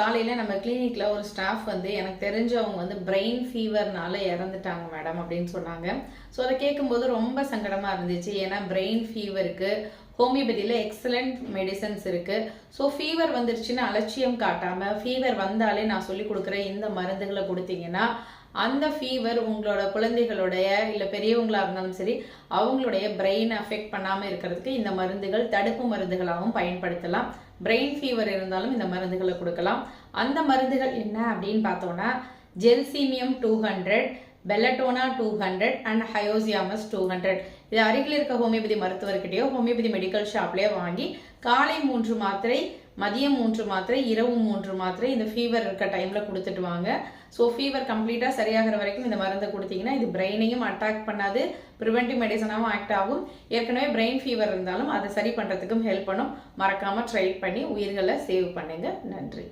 காலையில் நம்ம கிளினிக்கில் ஒரு ஸ்டாஃப் வந்து எனக்கு தெரிஞ்சவங்க வந்து பிரெயின் ஃபீவர்னால இறந்துட்டாங்க மேடம் அப்படின்னு சொன்னாங்க. ஸோ அதை கேட்கும்போது ரொம்ப சங்கடமாக இருந்துச்சு. ஏன்னா பிரெயின் ஃபீவருக்கு ஹோமியோபதியில் எக்ஸலண்ட் மெடிசன்ஸ் இருக்குது ஸோ ஃபீவர் வந்துருச்சுன்னு அலட்சியம் காட்டாமல் ஃபீவர் வந்தாலே நான் சொல்லி கொடுக்குற இந்த மருந்துகளை கொடுத்தீங்கன்னா அந்த ஃபீவர் உங்களோட குழந்தைகளுடைய இல்லை பெரியவங்களாக இருந்தாலும் சரி அவங்களுடைய பிரெயின் அஃபெக்ட் பண்ணாமல் இருக்கிறதுக்கு இந்த மருந்துகள் தடுப்பு மருந்துகளாகவும் பயன்படுத்தலாம். பிரெயின் ஃபீவர் இருந்தாலும் இந்த மருந்துகளை கொடுக்கலாம். அந்த மருந்துகள் என்ன அப்படின்னு பார்த்தோன்னா gelsemium two hundred belladonna two hundred and hyoscyamus two hundred இது அருகில் இருக்க ஹோமியோபதி மருத்துவர்கிட்டயோ ஹோமியோபதி மெடிக்கல் ஷாப்லேயோ வாங்கி காலை மூன்று மாத்திரை மதியம் மூன்று மாத்திரை இரவு மூன்று மாத்திரை இந்த ஃபீவர் இருக்க டைமில் கொடுத்துட்டு வாங்க. ஸோ ஃபீவர் கம்ப்ளீட்டாக சரியாகிற வரைக்கும் இந்த மருந்தை கொடுத்தீங்கன்னா இது பிரெயினையும் அட்டாக் பண்ணாது. ப்ரிவென்டிவ் மெடிசனாகவும் ஆக்ட் ஆகும். ஏற்கனவே பிரெயின் ஃபீவர் இருந்தாலும் அதை சரி பண்ணுறதுக்கும் ஹெல்ப் பண்ணும். மறக்காமல் ட்ரை பண்ணி உயிர்களை சேவ் பண்ணுங்க. நன்றி.